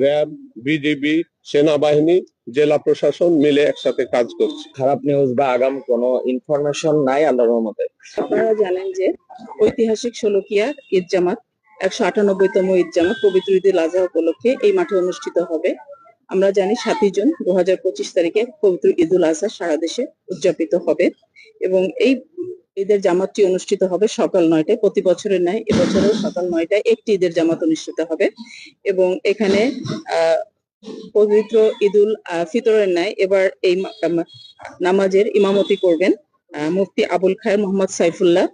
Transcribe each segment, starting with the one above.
RAB BGB সেনাবাহিনী জেলা প্রশাসন মিলে একসাথে কাজ করছে। খারাপ নিউজ বা আগাম কোনো ইনফরমেশন নাই আল্লাহর রহমতে। আপনারা জানেন যে ঐতিহাসিক ষোলকিয়া ঈদ জামাত একশো আটানব্বইতম ঈদ জামাত পবিত্র ঈদুল আজহা উপলক্ষে এই মাঠে অনুষ্ঠিত হবে। আমরা জানি সাতই জুন দু হাজার পঁচিশ তারিখে পবিত্র ঈদুল আজহা সারা দেশে উদযাপিত হবে এবং এই ঈদের জামাতটি অনুষ্ঠিত হবে সকাল নয়টায়। প্রতি বছরের ন্যায় এবছরও সকাল নয়টায় একটি ঈদের জামাত অনুষ্ঠিত হবে। এবং এখানে পবিত্র ঈদুল ফিতরের ন্যায় এবার এই নামাজের ইমামতি করবেন মুফতি আবুল খায়ের মোহাম্মদ সাইফুল্লাহ।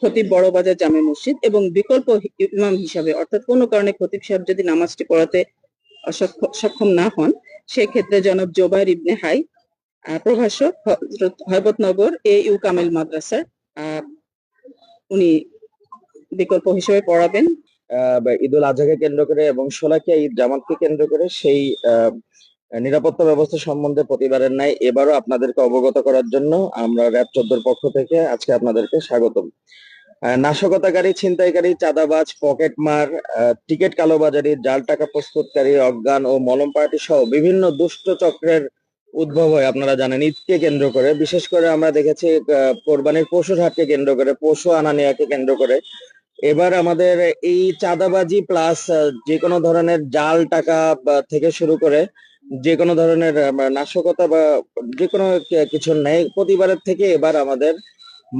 খতিব বড়বাজার জামে মসজিদ এবং বিকল্প ইমাম হিসাবে, অর্থাৎ কোনো কারণে খতিব সাহেব যদি নামাজটি পড়াতে সক্ষম না হন, সেক্ষেত্রে জনাব জোবাইর ইবনে হাই প্রভাষক হয়বতনগর এ ইউ কামিল মাদ্রাসার উনি বিকল্প হিসেবে পড়াবেন। ঈদুল আজহাকে কেন্দ্র করে এবং শোলাকিয়া ঈদ জামাতকে কেন্দ্র করে সেই নিরাপত্তা ব্যবস্থা সম্বন্ধে প্রতিবারের নাই এবারও আপনাদেরকে অবগত করার জন্য আমরা র্যাব চোদ্দোর পক্ষ থেকে আজকে আপনাদেরকে স্বাগতম। নাশকতাকারী, ছিনতাইকারী, চাঁদাবাজ পকেটমার টিকিট কালোবাজারি, জাল টাকা প্রস্তুতকারী, অজ্ঞান ও মলম পার্টি সহ বিভিন্ন দুষ্ট চক্রের উদ্ভব হয়, আপনারা জানেন, ঈদকে কেন্দ্র করে। বিশেষ করে আমরা দেখেছি কোরবানির পশুর হাটকে কেন্দ্র করে, পশু আনানিয়াকে কেন্দ্র করে। এবার আমাদের এই চাঁদাবাজি প্লাস যে কোনো ধরনের জাল টাকা থেকে শুরু করে যে কোনো ধরনের নাশকতা বা যে কোনো কিছু নেই, প্রতিবারের থেকে এবার আমাদের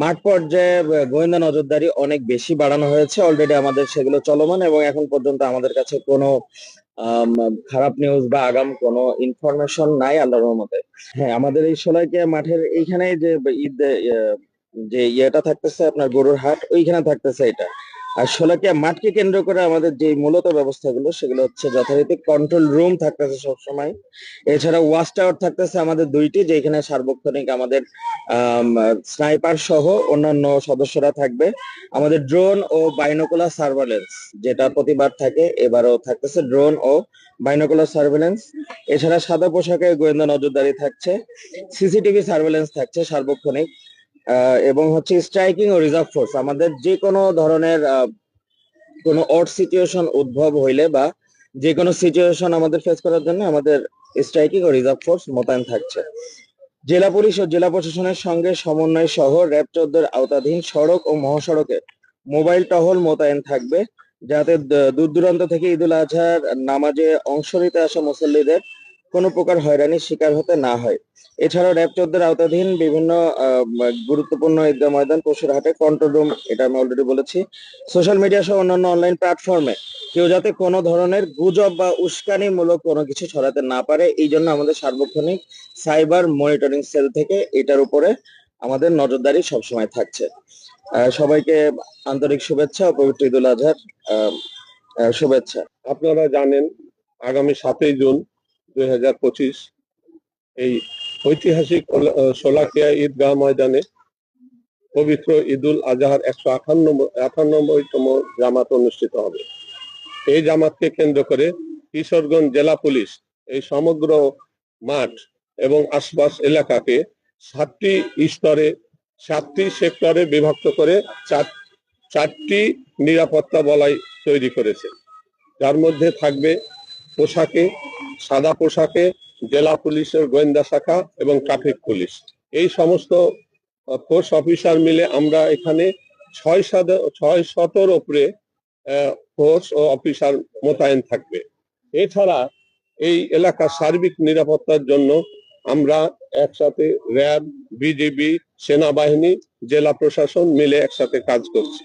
মাঠ পর্যায়ে গোয়েন্দা নজরদারি অনেক বেশি বাড়ানো হয়েছে। অলরেডি আমাদের সেগুলো চলমান এবং এখন পর্যন্ত আমাদের কাছে কোনো খারাপ নিউজ বা আগাম কোনো ইনফরমেশন নাই আল্লাহর রহমতে। হ্যাঁ আমাদের এই সোলাইকে মাঠের এইখানে যে ঈদ যে ইয়েটা থাকতেছে আপনার গরুর হাট, ওইখানে থাকতেছে এটা। আর শোলাকিয়া মাঠকে কেন্দ্র করে আমাদের যে মূলত ব্যবস্থাগুলো, সেগুলো হচ্ছে যথারীতি কন্ট্রোল রুম থাকতেছে সবসময়। এছাড়া ওয়াচ টাওয়ার থাকতেছে আমাদের দুইটি যেখানে সার্বক্ষণিক আমাদের স্নাইপার সহ অন্যান্য সদস্যরা থাকবে। আমাদের ড্রোন ও বাইনোকুলার সার্ভেলেন্স যেটা প্রতিবার থাকে, এবারও থাকতেছে ড্রোন ও বাইনোকুলার সার্ভেলেন্স এছাড়া সাদা পোশাকে গোয়েন্দা নজরদারি থাকছে। সিসিটিভি সার্ভেলেন্স থাকছে সার্বক্ষণিক। এবং হচ্ছে স্ট্রাইকিং ও রিজার্ভ ফোর্স আমাদের যে কোনো ধরনের কোনো অড সিচুয়েশন উদ্ভব হইলে বা যে কোনো সিচুয়েশন আমাদের ফেস করার জন্য আমাদের স্ট্রাইকিং ও রিজার্ভ ফোর্স মোতায়েন থাকছে। জেলা পুলিশ ও জেলা প্রশাসনের সঙ্গে সমন্বয় সহ র্যাব চোদ্দোর আওতাধীন সড়ক ও মহাসড়কে মোবাইল টহল মোতায়েন থাকবে। যাতে দূর দূরান্ত থেকে ঈদুল আজহার নামাজে অংশ নিতে আসা মুসল্লিদের কোনো প্রকার হয়রানির শিকার হতে না হয়। এছাড়াও র্যাব চোদ্দের আওতাধীন বিভিন্ন গুরুত্বপূর্ণ ঈদগাহ ময়দান, পশুর হাটে কন্ট্রোল রুম এটা আমি অলরেডি বলেছি। সোশ্যাল মিডিয়া সহ অন্যান্য অনলাইন প্ল্যাটফর্মে কেউ যাতে কোনো ধরনের গুজব বা উস্কানিমূলক কোনো কিছু ছড়াতে না পারে, এই জন্য আমাদের সার্বক্ষণিক সাইবার মনিটরিং সেল থেকে এটার উপরে আমাদের নজরদারি সবসময় থাকছে। সবাইকে আন্তরিক শুভেচ্ছা ও পবিত্র ঈদুল আজহার শুভেচ্ছা। আপনারা জানেন, আগামী সাতই জুন দুই হাজার পঁচিশ এই ঐতিহাসিক সোলাকিয়া ঈদগাহ ময়দানে পবিত্র ঈদুল আজহার একশো আঠান্ন আটানব্বইতম জামাত অনুষ্ঠিত হবে। এই জামাতকে কেন্দ্র করে কিশোরগঞ্জ জেলা পুলিশ এই সমগ্র মাঠ এবং আশপাশ এলাকাকে সাতটি স্তরে, সাতটি সেক্টরে বিভক্ত করে চার চারটি নিরাপত্তা বলয় তৈরি করেছে। যার মধ্যে থাকবে পোশাকে সাদা পোশাকে জেলা পুলিশের গোয়েন্দা শাখা এবং ট্রাফিক পুলিশ। এই সমস্ত ফোর্স অফিসার মিলে আমরা এখানে ছয় ছয় শতর ওপরে ফোর্স ও অফিসার মোতায়েন থাকবে। এছাড়া এই এলাকার সার্বিক নিরাপত্তার জন্য আমরা একসাথে র্যাব, বিজিবি, সেনাবাহিনী, জেলা প্রশাসন মিলে একসাথে কাজ করছি।